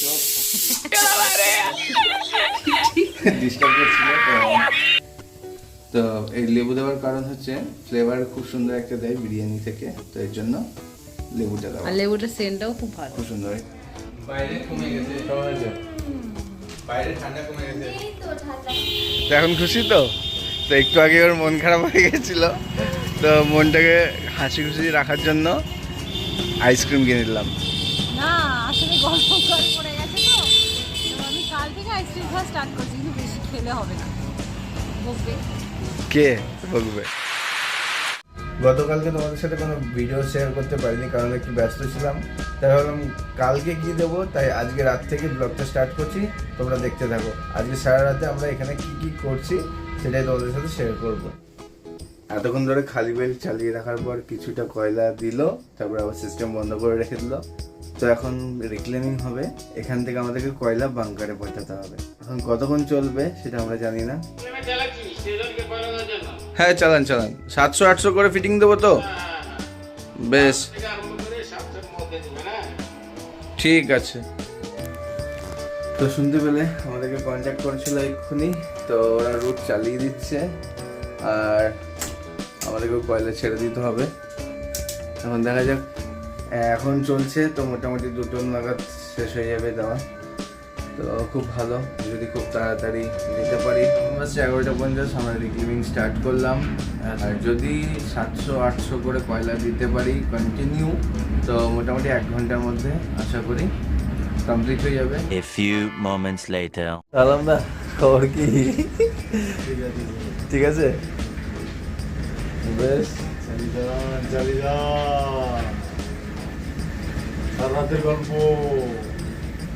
তো তো এই লেবু দেওয়ার কারণ হচ্ছে ফ্লেভার খুব সুন্দর একটা দেয় বিরিয়ানি থেকে তো এর জন্য লেবুটা দেওয়া। আর লেবুটার সেন্টটাও খুব ভালো। খুব সুন্দর। বাইরে কমে গেছে। বাইরে ঠান্ডা কমে গেছে। তো এখন খুশি তো? তো একটু আগে ওর মন খারাপ হয়ে গেছিল। তো মনটাকে হাসি খুশি রাখার জন্য আইসক্রিম কিনে দিলাম না পড়ে গেছে তো। তো আমি কাল থেকে আইসক্রিম খাওয়া স্টার্ট করছি কিন্তু বেশি খেলে হবে না। বকবে। কে? বলবে গতকালকে তোমাদের সাথে কোনো ভিডিও শেয়ার করতে পারিনি কারণ একটু ব্যস্ত ছিলাম। তাই ভাবলাম কালকে কি দেবো তাই আজকে রাত থেকে ব্লগটা স্টার্ট করছি তোমরা দেখতে থাকো। আজকে সারা রাতে আমরা এখানে কি কি করছি সেটাই তোমাদের সাথে শেয়ার করব। এতক্ষণ ধরে খালি বেল চালিয়ে রাখার পর কিছুটা কয়লা দিল তারপর আবার সিস্টেম বন্ধ করে রেখে দিল। তো এখন রিক্লেমিং হবে। এখান থেকে আমাদেরকে কয়লা বাংকারে পৌঁছাতে হবে। এখন কতক্ষণ চলবে সেটা আমরা জানি না। হ্যাঁ চালান চালান। সাতশো আটশো করে ফিটিং দেবো তো? বেশ। ঠিক আছে। তো শুনতে পেলে আমাদেরকে কন্ট্যাক্ট করেছিল এক্ষুনি। তো ওরা রুট চালিয়ে দিচ্ছে। আর আমাদেরকে কয়লা ছেড়ে দিতে হবে। এখন দেখা যাক এখন চলছে তো মোটামুটি দুটো নাগাদ শেষ হয়ে যাবে দেওয়া। তো খুব ভালো যদি খুব তাড়াতাড়ি দিতে পারি। বাস এগারোটা পঞ্চাশ আমরা রিক্লিভিং স্টার্ট করলাম। আর যদি সাতশো আটশো করে কয়লা দিতে পারি কন্টিনিউ তো মোটামুটি এক ঘণ্টার মধ্যে আশা করি কমপ্লিট হয়ে যাবে। A few moments later. সালাম দা খবর কি? ঠিক আছে। বেশ গল্প।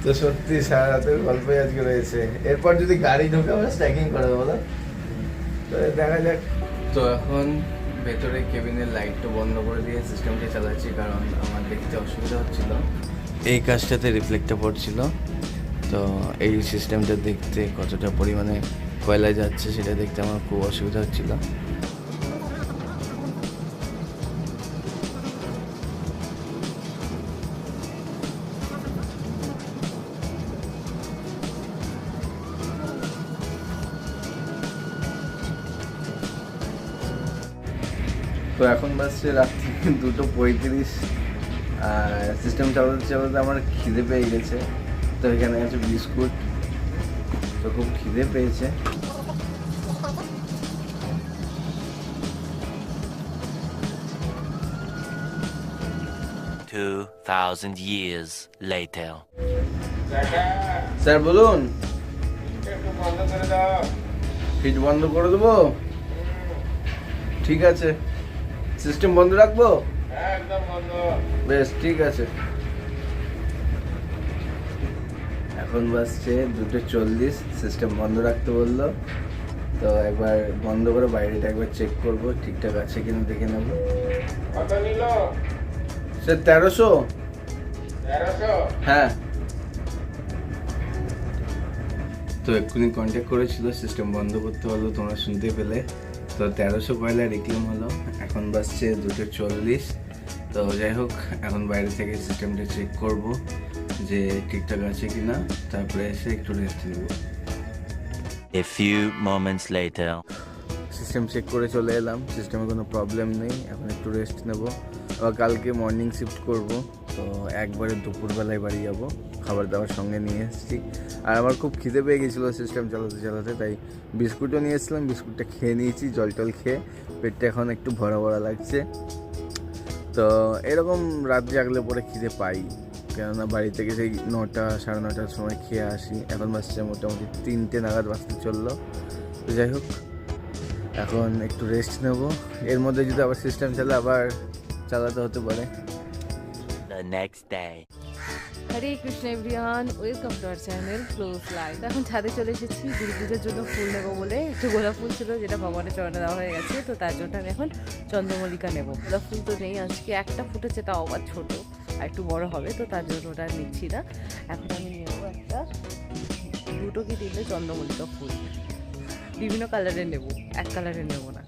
তো সত্যি সারা রাতের গল্পই আজকে রয়েছে। এরপর যদি গাড়ি ঢোকে আমরা স্ট্যাকিং করে দেবো? তো দেখা যাক। তো এখন ভেতরে কেবিনের লাইটটা বন্ধ করে দিয়ে সিস্টেমটা চালাচ্ছি কারণ আমার দেখতে অসুবিধা হচ্ছিল। এই কাজটাতে রিফ্লেক্টটা পড়ছিল। তো এই সিস্টেমটা দেখতে কতটা পরিমাণে কয়লা যাচ্ছে সেটা দেখতে আমার খুব অসুবিধা হচ্ছিল। তো এখন বাজছে রাত্রি দুটো পঁয়ত্রিশ আর সিস্টেম চালাতে চালাতে আমার খিদে পেয়ে গেছে। তো এখানে আছে বিস্কুট। তো খুব খিদে পেয়েছে। Two thousand years later. Sir বলুন। ফিট বন্ধ করে দেবো? ঠিক আছে। সিস্টেম বন্ধ রাখব? হ্যাঁ, একদম বন্ধ। বেশ ঠিক আছে। এখন বাজছে দুটো চল্লিশ সিস্টেম বন্ধ রাখতে বলল। তো একবার বন্ধ করে বাইরেটা একবার চেক করব ঠিকঠাক আছে কিনা দেখে নেব। সে তেরোশো? তেরোশো? হ্যাঁ। তো এক্ষুনি কন্ট্যাক্ট করেছিল সিস্টেম বন্ধ করতে পারল তোমরা শুনতে পেলে। তো তেরোশো কয়লা রিক্লেম হলো এখন বাজছে দুটো চল্লিশ। তো যাই হোক এখন বাইরে থেকে সিস্টেমটা চেক করব যে ঠিকঠাক আছে কি না তারপরে এসে একটু রেস্ট নেব। A few moments later. System check করে চলে এলাম সিস্টেমে কোনো প্রবলেম নেই এখন একটু রেস্ট নেব। আবার কালকে মর্নিং শিফট করব তো একবারে দুপুরবেলায় বাড়ি যাব। খাবার দাবার সঙ্গে নিয়ে এসেছি। আর আমার খুব খিদে পেয়ে গেছিল সিস্টেম চালাতে চালাতে, তাই বিস্কুটও নিয়ে এসেছিলাম, বিস্কুটটা খেয়ে নিয়েছি, জল টল খেয়ে পেটটা এখন একটু ভরা ভরা লাগছে। তো এরকম রাত জাগলে পরে খিদে পাই, কেননা বাড়ি থেকে সেই নটা, সাড়ে নটার সময় খেয়ে আসি। এখন বাজছে মোটামুটি তিনটে নাগাদ বাসতে চলল। তো যাই হোক, এখন একটু রেস্ট নেব। এর মধ্যে যদি আবার সিস্টেম চালে, আবার চালাতে হতে পারে। Next day. Hare Krishna everyone welcome to our channel close life এখন ছাদে চলে এসেছি দুর্গা জন্য ফুল নেব বলে। একটু গোলাপ ফুল ছিল যেটা ভগবানের চরণে দেওয়া হয়ে গেছে, তো তার জন্য আমি এখন চন্দ্রমল্লিকা নেব। গোলাপ ফুল তো নেই, আজকে একটা ফুটেছে, তাও আবার ছোটো, আর একটু বড় হবে, তো তার জন্য ওটা আর নিচ্ছি না। এখন আমি নেব একটা, দুটো কি তিনটে চন্দ্রমল্লিকা ফুল? বিভিন্ন কালারের নেব, এক কালারের নেব না।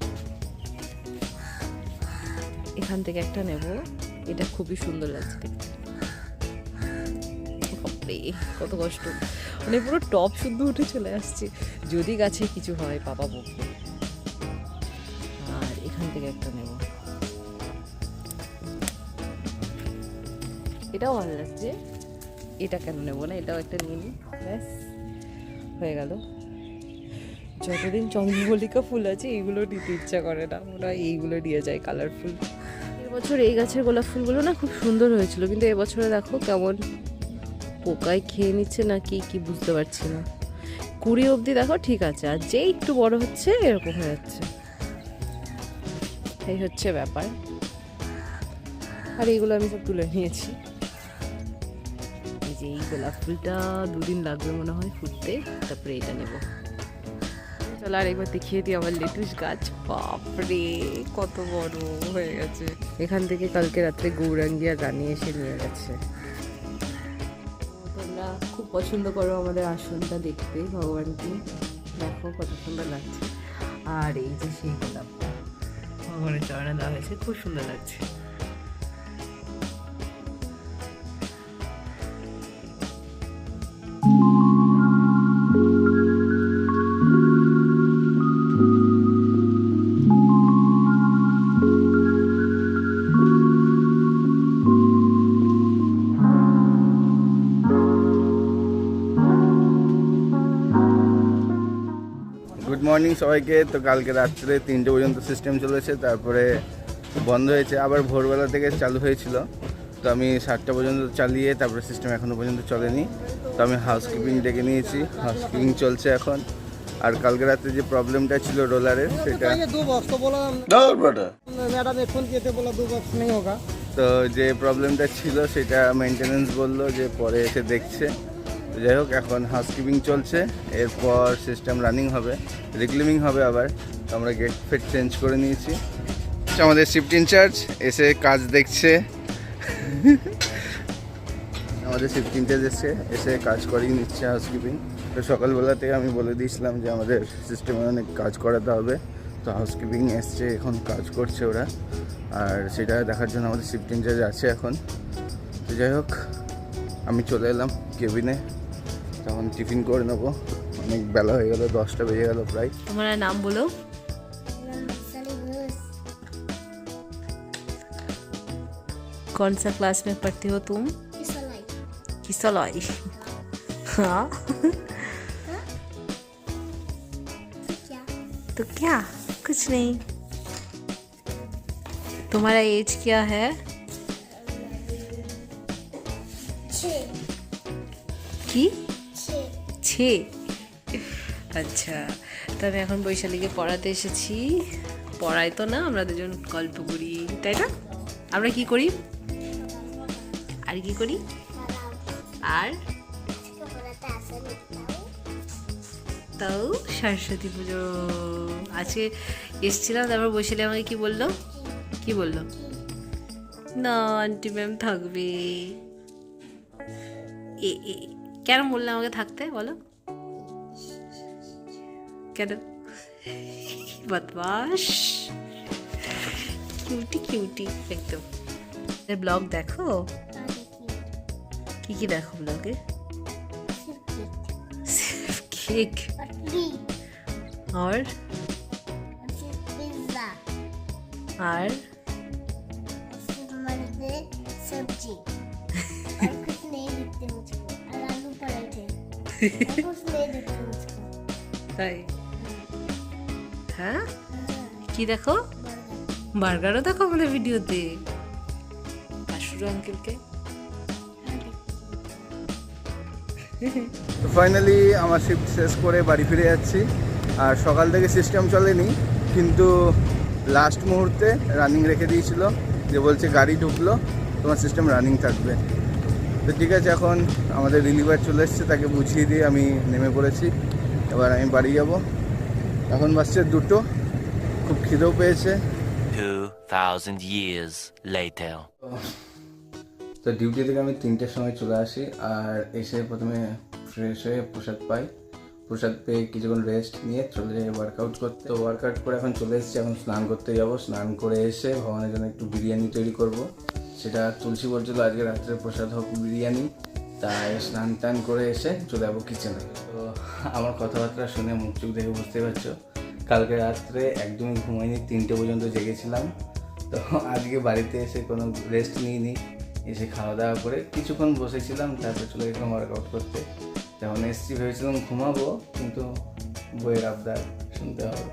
এখান থেকে একটা নেব, এটা খুবই সুন্দর লাগছে দেখতে। বাপরে কত কষ্ট। মানে পুরো টপ শুদ্ধ উঠে চলে আসছে। যদি গাছে কিছু হয় পাপা বকবে। আর এখান থেকে একটা নেব। এটাও ভালো লাগছে। এটা কেন নেব না? এটাও একটা নিয়ে নিই। ব্যাস, হয়ে গেল। যতদিন চন্দ্রমল্লিকা ফুল আছে, এইগুলো নিতে ইচ্ছা করে না। ওরা এইগুলো নিয়ে যায় কালারফুল এবছর এই গাছের গোলাপ ফুলগুলো না খুব সুন্দর হয়েছিল। কিন্তু এবছরে দেখো কেমন পোকায় খেয়ে নিচ্ছে না কি কি বুঝতে পারছি না। কুড়ি অবধি দেখো ঠিক আছে, আর যেই একটু বড় হচ্ছে এরকম হয়ে যাচ্ছে। এই হচ্ছে ব্যাপার। আর এইগুলো আমি সব তুলে নিয়েছি। এই যে এই গোলাপ ফুলটা দুদিন লাগবে মনে হয় ফুটতে, তারপরে এটা নেব। চলো আর একবার দেখিয়ে দিই আমার লেটুস গাছ। বাপরে, কত বড় হয়ে গেছে। এখান থেকে কালকে রাত্রে গৌরাঙ্গি আর রানী এসে নিয়ে গেছে। পছন্দ করো আমাদের আসনটা দেখতে, ভগবানকে। দেখো কত সুন্দর লাগছে। আর এই যে সেই গোলাপটা, ভগবানের চরণে দেওয়া হয়েছে, খুব সুন্দর লাগছে। মর্নিং সবাইকে। তো কালকে রাত্রে তিনটে পর্যন্ত সিস্টেম চলেছে তারপরে বন্ধ হয়েছে। আবার ভোরবেলা থেকে চালু হয়েছিল। তো আমি সাতটা পর্যন্ত চালিয়ে তারপরে সিস্টেম এখনও পর্যন্ত চলেনি। তো আমি হাউসকিপিং ডেকে নিয়েছি। হাউসকিপিং চলছে এখন। আর কালকে রাতে যে প্রবলেমটা ছিল রোলারের সেটা তো যে প্রবলেমটা ছিল সেটা মেনটেনেন্স বলল যে পরে এসে দেখছে। যাই হোক, এখন হাউসকিপিং চলছে। এরপর সিস্টেম রানিং হবে রিক্লিমিং হবে আবার। আমরা গেট ফেট চেঞ্জ করে নিয়েছি। আমাদের শিফট ইনচার্জ এসে কাজ দেখছে। আমাদের শিফট ইনচার্জ এসে এসে কাজ করিয়ে নিচ্ছে হাউসকিপিং তো সকালবেলা থেকে আমি বলে দিয়েছিলাম যে আমাদের সিস্টেমে অনেক কাজ করাতে হবে। তো হাউসকিপিং এসছে, এখন কাজ করছে ওরা। আর সেটা দেখার জন্য আমাদের শিফট ইনচার্জ আছে এখন। তো যাই হোক, আমি চলে এলাম কেবিনে তখন টিফিন করে নেবো অনেক বেলা হয়ে গেল দশটা বেজে গেল প্রায় তোমার নাম বলো कौन सा क्लास में पढ़ती हो तुम किसलाई हाँ तो क्या कुछ नहीं तुम्हारा एज क्या है কি ছে আচ্ছা তো আমি এখন বৈশালীকে পড়াতে এসেছি। পড়াই তো না, আমরা দুজন গল্প করি, তাই না? আমরা কি করি? আর কি করি? আর? তাও সরস্বতী পুজো। আজকে এসেছিলাম, তারপর বৈশালী আমাকে কি বলল? কি বলল? না আন্টি ম্যাম থাকবে। এ এ কেন বললে আমাকে থাকতে বলো কেন বদমাস কিউটি কিউটি একদম ব্লগ দেখো কি কি দেখো ব্লগে सिर्फ केक और पिज्जा और मर्दे सब्जी और कुछ नहीं दिखते मुझको তাই? হ্যাঁ? কি দেখো? বার্গারও দেখো আমাদের ভিডিওতে। পাশুরু আঙ্কেলকে। ফাইনালি আমার শিফট শেষ করে বাড়ি ফিরে যাচ্ছি। আর সকাল থেকে সিস্টেম চলেনি, কিন্তু লাস্ট মুহূর্তে রানিং রেখে দিয়েছিল। যে বলছে গাড়ি ঢুকলো, তোমার সিস্টেম রানিং থাকবে। তো ঠিক আছে এখন আমাদের রিলিভার চলে এসছে তাকে বুঝিয়ে দিয়ে আমি নেমে পড়েছি। এবার আমি বাড়ি যাব। এখন বাসছে দুটো। খুব খিদেও পেয়েছে। 2,000 years later. তো ডিউটি থেকে আমি তিনটের সময় চলে আসি আর এসে প্রথমে ফ্রেশ হয়ে প্রসাদ পাই। প্রসাদ পেয়ে কিছুক্ষণ রেস্ট নিয়ে চলে যাই ওয়ার্কআউট করতে। তো ওয়ার্কআউট করে এখন চলে এসেছি এখন স্নান করতে যাব। স্নান করে এসে ভগবানের জন্য একটু বিরিয়ানি তৈরি করব। সেটা তুলসী বলছিল আজকে রাত্রে প্রসাদ হোক বিরিয়ানি, তাই স্নান টান করে এসে চলে যাব কিচেনে তো আমার কথাবার্তা শুনে মুখ চুখ দেখে বুঝতে পারছ, কালকে রাত্রে একদমই ঘুমাইনি, তিনটে পর্যন্ত জেগেছিলাম। তো আজকে বাড়িতে এসে কোনো রেস্ট নিইনি, এসে খাওয়া দাওয়া করে কিছুক্ষণ বসেছিলাম, তারপর চলে গেছিলাম ওয়ার্কআউট করতে। তখন এসছি, ভেবেছিলাম ঘুমাবো, কিন্তু বইয়ের আবদার শুনতে হবে।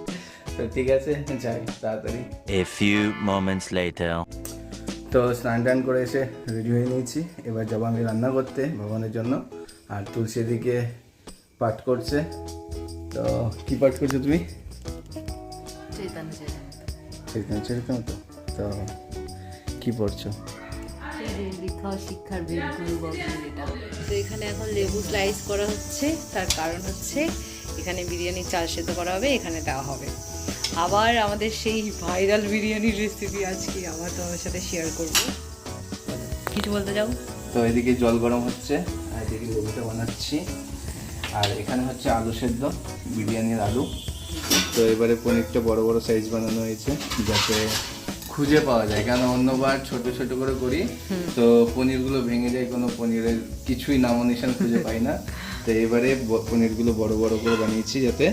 তো ঠিক আছে যাই তাড়াতাড়ি A few moments later. তো স্নান টান করে এসে রেডি হয়ে নিয়েছি এবার যাব আমি রান্না করতে ভগবানের জন্য আর তুলসী দিকে পাঠ করছে তো কি পাঠ করছ তুমি চৈতন্য চৈতন্য চরিতমতো তো কি পড়ছো শিক্ষার এটা তো এখানে এখন লেবু স্লাইস করা হচ্ছে তার কারণ হচ্ছে এখানে বিরিয়ানির চাল সেদ্ধ করা হবে এখানে দেওয়া হবে। আবার আমাদের সেই ভাইরাল বিরিয়ানির রেসিপি আজকে আবার তোমার সাথে শেয়ার করব। কিছু বলতে যাও তো এদিকে জল গরম হচ্ছে আর এদিকে লেবুটা বানাচ্ছি। আর এখানে হচ্ছে আলু সেদ্ধ বিরিয়ানির আলু। তো এবারে পনিরটা বড় বড় সাইজ বানানো হয়েছে যাতে খুঁজে পাওয়া যায়। কেন অন্যবার ছোট ছোট করে করি তো পনিরগুলো ভেঙে যায় কোনো পনিরের কিছুই নামো নিশান খুঁজে পাই না। তো এবারে পনিরগুলো বড় বড় করে বানিয়েছি যাতে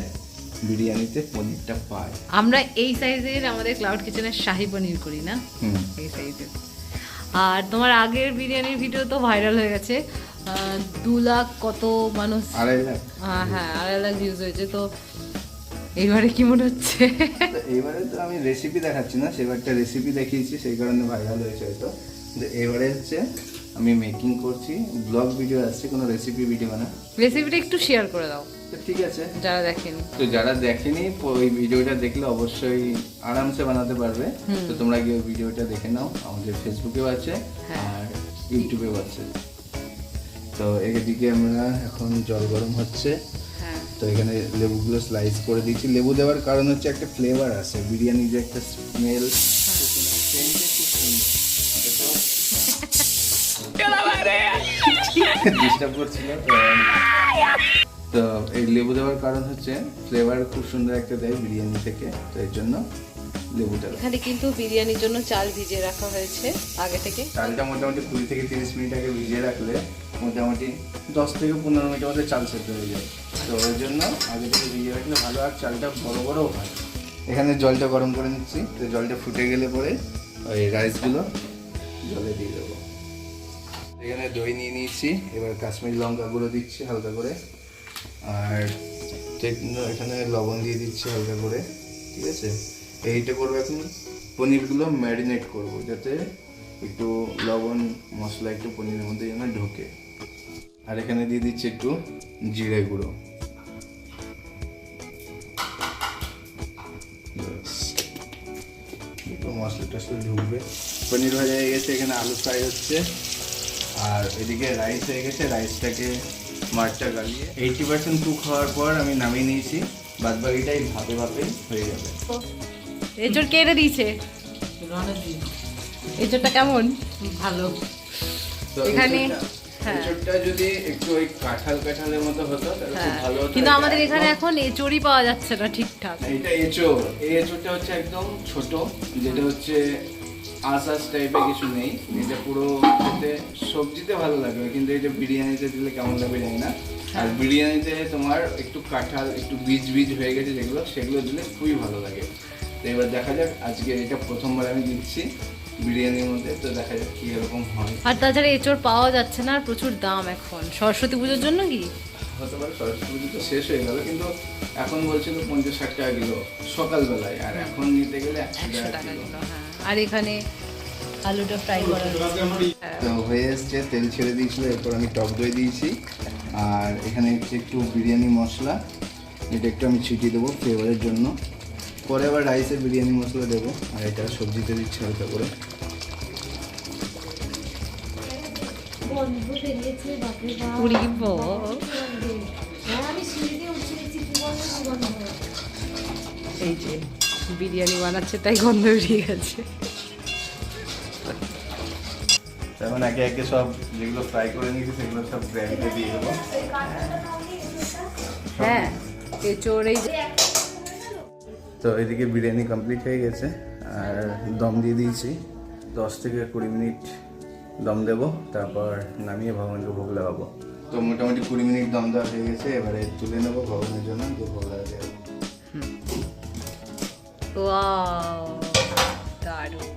বিরিয়ানিতে পনিরটা পায়। আমরা এই সাইজের আমাদের ক্লাউড কিচেনের শাহি পনির করি না? এই সাইজের। আর তোমার আগের বিরিয়ানির ভিডিও তো ভাইরাল হয়ে গেছে। দু লাখ কত মানুষ আড়াই লাখ। আহ, হ্যাঁ আড়াই লাখ ভিউজ হয়েছে। তো এইবারে কি মনে হচ্ছে? এবারে তো আমি রেসিপি দেখাচ্ছি না সেবারটা রেসিপি দেখিয়েছি সেই কারণে ভাইরাল হয়েছে হয়তো। এবারে হচ্ছে আমি মেকিং করছি। ব্লগ ভিডিও আসছে কোনো রেসিপি ভিডিও না রেসিপিটা একটু শেয়ার করে দাও। ঠিক আছে। যারা দেখেনি। তো যারা দেখেনি ওই ভিডিওটা দেখলে অবশ্যই আরামসে বানাতে পারবে। তো তোমরা গিয়ে ভিডিওটা দেখে নাও। আমাদের ফেসবুকেও আছে আর ইউটিউবেও আছে। তো এদিকে আমরা এখন জল গরম হচ্ছে। হ্যাঁ। তো এখানে লেবুগুলো স্লাইস করে দিয়েছি লেবু দেওয়ার কারণ হচ্ছে একটা ফ্লেভার আছে। বিরিয়ানির যে একটা স্মেল ডিস্টার্ব করছিল তো এই লেবু দেওয়ার কারণ হচ্ছে ফ্লেভার খুব সুন্দর একটা দেয় বিরিয়ানি থেকে তো এর জন্য লেবুটা। এখানে কিন্তু বিরিয়ানির জন্য চাল ভিজিয়ে রাখা হয়েছে আগে থেকে। চালটা মোটামুটি কুড়ি থেকে তিরিশ মিনিট আগে ভিজিয়ে রাখলে মোটামুটি দশ থেকে পনেরো মিনিটের মধ্যে চাল সেদ্ধ হয়ে যায়। তো ওই জন্য আগে থেকে ভিজিয়ে রাখলে ভালো আর চালটা বড় বড়ও হয়। এখানে জলটা গরম করে নিচ্ছি তো জলটা ফুটে গেলে পরে ওই রাইসগুলো জলে দিয়ে দেবো। এখানে দই নিয়ে নিয়েছি। এবার কাশ্মীরি লঙ্কা গুঁড়ো দিচ্ছি হালকা করে। আর এখানে লবণ দিয়ে দিচ্ছি হালকা করে। ঠিক আছে? এইটা করব এখন। পনিরগুলো ম্যারিনেট করব যাতে একটু লবণ, মশলা একটু পনিরের মধ্যে যেন ঢোকে। আর এখানে দিয়ে দিচ্ছি একটু জিরে গুঁড়ো। একটু মশলা টশলা ঢুকবে। পনির ভাজা হয়ে গেছে। এখানে আলু ফ্রাই হচ্ছে। আর এদিকে রাইস হয়ে গেছে রাইসটাকে মাছটা গালিয়ে এইটি পার্সেন্ট কুক হওয়ার পর আমি নামিয়ে নিয়েছি। বাদ বাকিটাই ভাপে ভাপেই হয়ে যাবে। এঁচড় কেড়ে দিয়েছে? এঁচড়টা কেমন? ভালো। তো এখানে হ্যাঁ। যদি একটু ওই কাঁঠাল কাঁঠালের মতো হতো তাহলে খুব হ্যাঁ। ভালো হতো। কিন্তু আমাদের এখানে এখন এঁচড়ই পাওয়া যাচ্ছে না ঠিকঠাক। এটা এই হচ্ছে একদম ছোট যেটা হচ্ছে আস টাইপের কিছু নেই। এটা পুরো খেতে সবজিতে ভালো লাগবে কিন্তু এটা বিরিয়ানিতে দিলে কেমন লাগবে জানি না। আর বিরিয়ানিতে তোমার একটু কাঁঠাল একটু বীজ বীজ হয়ে গেছে যেগুলো সেগুলো দিলে খুবই ভালো লাগে। তো এবার দেখা যাক আজকে এটা প্রথমবার আমি দিচ্ছি বিরিয়ানির মধ্যে তো দেখা যাক কি এরকম হয়। আর তাছাড়া এঁচড় পাওয়া যাচ্ছে না আর প্রচুর দাম এখন। সরস্বতী পুজোর জন্য কি? হতে পারে সরস্বতী পুজো তো শেষ হয়ে গেল কিন্তু এখন বলছিল পঞ্চাশ ষাট টাকা কিলো সকালবেলায়। আর এখন নিতে গেলে একশো টাকা কিলো হ্যাঁ। আর এখানে আলুটা ফ্রাই করা তো হয়ে এসছে তেল ছেড়ে দিয়েছিল এরপর আমি টক দই দিয়েছি। আর এখানে হচ্ছে একটু বিরিয়ানি মশলা। এটা একটু আমি ছিটিয়ে দেবো ফ্লেভারের জন্য। পরে আবার রাইসে বিরিয়ানি মশলা দেবো। আর এটা সবজিতে দিচ্ছি হালকা করে। হ্যাঁ এই যে। বিরিয়ানি বানাচ্ছে তাই গন্ধ বেরিয়ে গেছে। এখন একে একে সব যেগুলো ফ্রাই করে নিয়েছি সেগুলো সব গ্র্যান্ডে দিয়ে দেবো। হ্যাঁ এঁচড় তো এদিকে বিরিয়ানি কমপ্লিট হয়ে গেছে আর দম দিয়ে দিয়েছি। দশ থেকে কুড়ি মিনিট দম দেবো তারপর নামিয়ে ভগবানকে ভোগ লাগাবো। তো মোটামুটি কুড়ি মিনিট দম দেওয়া হয়ে গেছে এবারে তুলে নেব ভগবানের জন্য ভোগ লাগাতে দারুণ।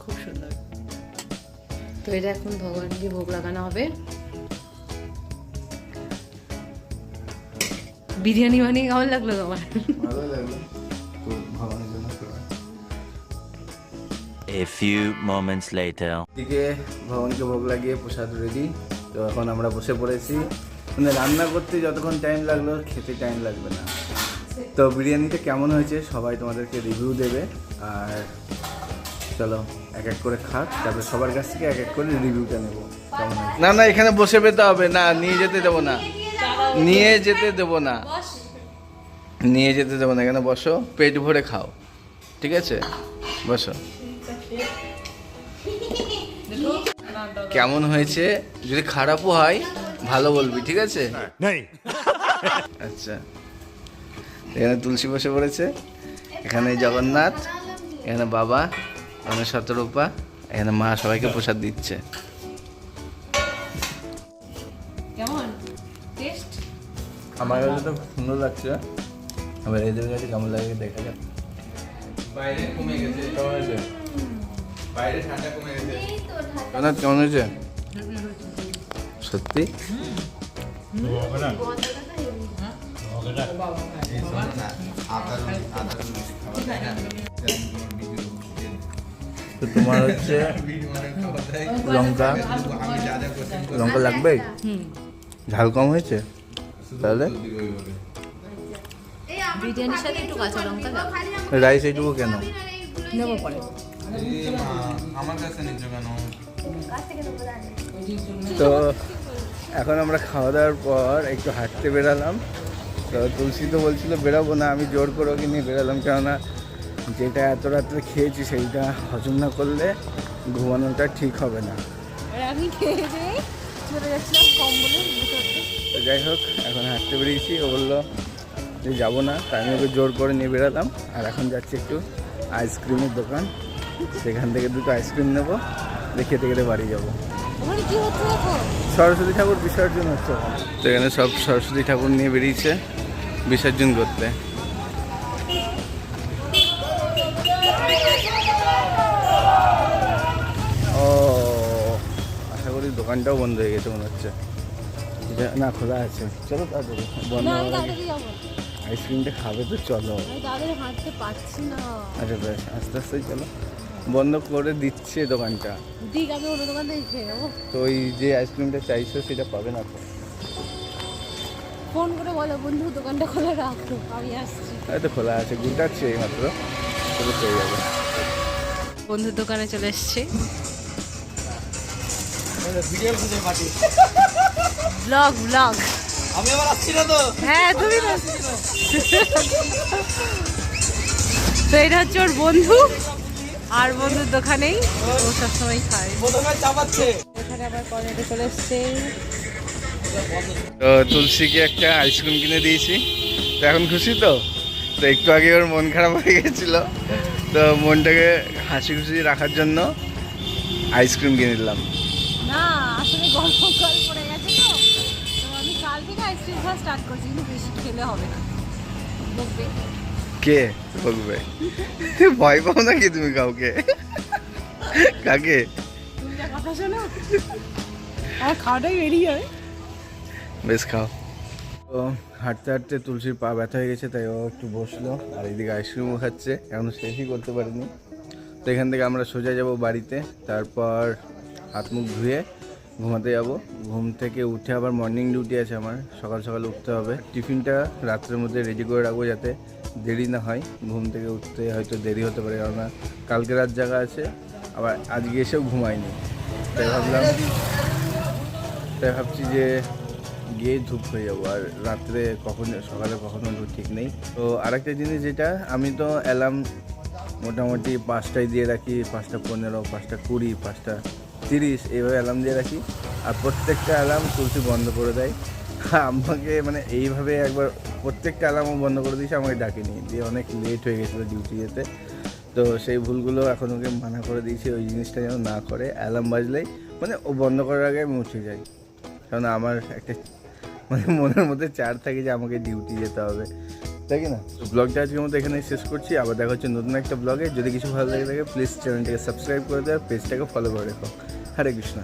খুব সুন্দর। তো এটা এখন ভগবানকে ভোগ লাগানো হবে। বিরিয়ানি বানিয়ে কেমন লাগল তোমার? ভালো লাগল। তো ভগবানের A few moments later. দিকে ভগবানকে ভোগ লাগিয়ে প্রসাদ রেডি। তো এখন আমরা বসে পড়েছি। মানে রান্না করতে যতক্ষণ টাইম লাগল, খেতে টাইম লাগবে না। তো বিরিয়ানিটা কেমন হয়েছে সবাই তোমাদেরকে রিভিউ দেবে। আর চলো, এক এক করে খাক। তারপরে সবার কাছ থেকে এক এক করে রিভিউটা নেব। না না, এখানে বসে পেতে হবে। না, নিয়ে যেতে দেবো না। নিয়ে যেতে দেবো না। নিয়ে যেতে দেবো না। এখানে বসো, পেট ভরে খাও। ঠিক আছে? বসো। কেমন হয়েছে? যদি খারাপও হয় ভালো বলবি ঠিক আছে? আচ্ছা। এখানে তুলসী বসে পড়েছে এখানে জগন্নাথ এখানে বাবা এখানে শতরূপা এখানে মা সবাইকে প্রসাদ দিচ্ছে। আমার কাছে তো সুন্দর লাগছে। আবার এদের কাছে কেমন লাগে দেখা যাক বাইরে কমে গেছে? বাইরে ঠান্ডা কমে গেছে। কেমন হয়েছে? সত্যি? তো তোমার হচ্ছে লঙ্কা? লঙ্কা লাগবে? ঝাল কম হয়েছে? তাহলে? বিরিয়ানির সাথে একটু কাঁচা লঙ্কা রাইস এইটুকু কেন? নেব পরে। তো এখন আমরা খাওয়া দাওয়ার পর একটু হাঁটতে বেরালাম। তো তুলসী তো বলছিল বেরাবো না আমি জোর করে ওকে নিয়ে বেরালাম কেননা যেটা এত রাত্রে খেয়েছি সেইটা হজম না করলে ঘুমানোটা ঠিক হবে না। আমি খেয়ে তো যাই হোক এখন হাঁটতে বেরিয়েছি। ও বলল যে যাব না তাই আমি ওকে জোর করে নিয়ে বেরালাম। আর এখন যাচ্ছি একটু আইসক্রিমের দোকান। সেখান থেকে দুটো আইসক্রিম নেব দিয়ে খেতে খেতে বাড়ি যাব। ওখানে কি হচ্ছে দেখো? সরস্বতী ঠাকুর বিসর্জন হচ্ছে তো এখানে সব সরস্বতী ঠাকুর নিয়ে বেরিয়েছে বিসর্জন করতে। ও আশা করি দোকানটাও বন্ধ হয়ে গেছে মনে হচ্ছে। না খোলা আছে। চলো তাড়াতাড়ি বন্ধ আইসক্রিমটা খাবে তো চলো। আমি তাড়াতাড়ি হাঁটতে পারছি না। আচ্ছা বেশ আস্তে আস্তে চলো। বন্ধ করে দিচ্ছে দোকানটা। ঠিক আমি অন্য দোকান থেকে খেয়ে নেব। তো ওই যে আইসক্রিমটা চাইছো সেটা পাবে না তো। ফোন করে বলো বন্ধু দোকানটা খোলা রাখো আমি আসছি। হয়তো খোলা আছে গুটাচ্ছে এই মাত্র তবে পেয়ে যাবে। বন্ধুর দোকানে চলে এসছি। Blog blog. আমি আবার আসছি না তো? হ্যাঁ তুমি তো এটা হচ্ছে ওর বন্ধু। আর বন্ধুর দোকানেই ও সবসময় খায়। প্রথমে চাপাচ্ছে। আবার কর্নেটে চলে এসছে। তো তুলসীকে একটা আইসক্রিম কিনে দিয়েছি। তো এখন খুশি তো? তো একটু আগে ওর মন খারাপ হয়ে গেছিল। তো মনটাকে হাসি খুশি রাখার জন্য আইসক্রিম কিনে দিলাম। না আসলে গল্প কল পড়ে গেছে তো। তো আমি কাল থেকে আইসক্রিম খাওয়া স্টার্ট করছি কিন্তু বেশি খেলে হবে না। বকবে। কে? বলবে। ভয় পাও নাকি তুমি কাউকে? কাকে? তুমি যা কথা শোনো। আর খাওয়াটাই বেরিয়ে যাবে বেশ খাও। তো হাঁটতে হাঁটতে তুলসীর পা ব্যথা হয়ে গেছে তাই ও একটু বসল আর এইদিকে আইসক্রিমও খাচ্ছে এখন শেষই করতে পারিনি। তো এখান থেকে আমরা সোজা যাব বাড়িতে তারপর হাত মুখ ধুয়ে ঘুমাতে যাব। ঘুম থেকে উঠে আবার মর্নিং ডিউটি আছে আমার। সকাল সকাল উঠতে হবে। টিফিনটা রাত্রের মধ্যে রেডি করে রাখব যাতে দেরি না হয়। ঘুম থেকে উঠতে হয়তো দেরি হতে পারে, কেননা কালকে রাত জায়গা আছে, আবার আজকে এসেও ঘুমাইনি তাই ভাবলাম, তাই ভাবছি যে গিয়ে ধূপ হয়ে যাব। আর রাত্রে কখনো, সকালে কখনো ঠিক নেই। তো আরেকটা জিনিস যেটা, আমি তো অ্যালার্ম মোটামুটি পাঁচটায় দিয়ে রাখি, পাঁচটা পনেরো, পাঁচটা কুড়ি, পাঁচটা তিরিশ, এইভাবে অ্যালার্ম দিয়ে রাখি। আর প্রত্যেকটা অ্যালার্ম তুলসী বন্ধ করে দেয়। আমাকে মানে এইভাবে একবার প্রত্যেকটা অ্যালার্মও বন্ধ করে দিয়েছে, আমাকে ডাকেনি। দিয়ে অনেক লেট হয়ে গেছিল ডিউটি যেতে। তো সেই ভুলগুলো এখন ওকে মানা করে দিয়েছি, ওই জিনিসটা যেন না করে। অ্যালার্ম বাজলেই মানে ও বন্ধ করার আগে আমি উঠে যাই। কারণ আমার একটা মানে মনের মধ্যে চার থাকে যে আমাকে ডিউটি যেতে হবে। তাই না? তো ব্লগটা আজকে মতো এখানে শেষ করছি। আবার দেখা হচ্ছে নতুন একটা ব্লগে। যদি কিছু ভালো লাগে থাকে প্লিজ চ্যানেলটাকে সাবস্ক্রাইব করে দেওয়া পেজটাকে ফলো করে রেখো। হরে কৃষ্ণ।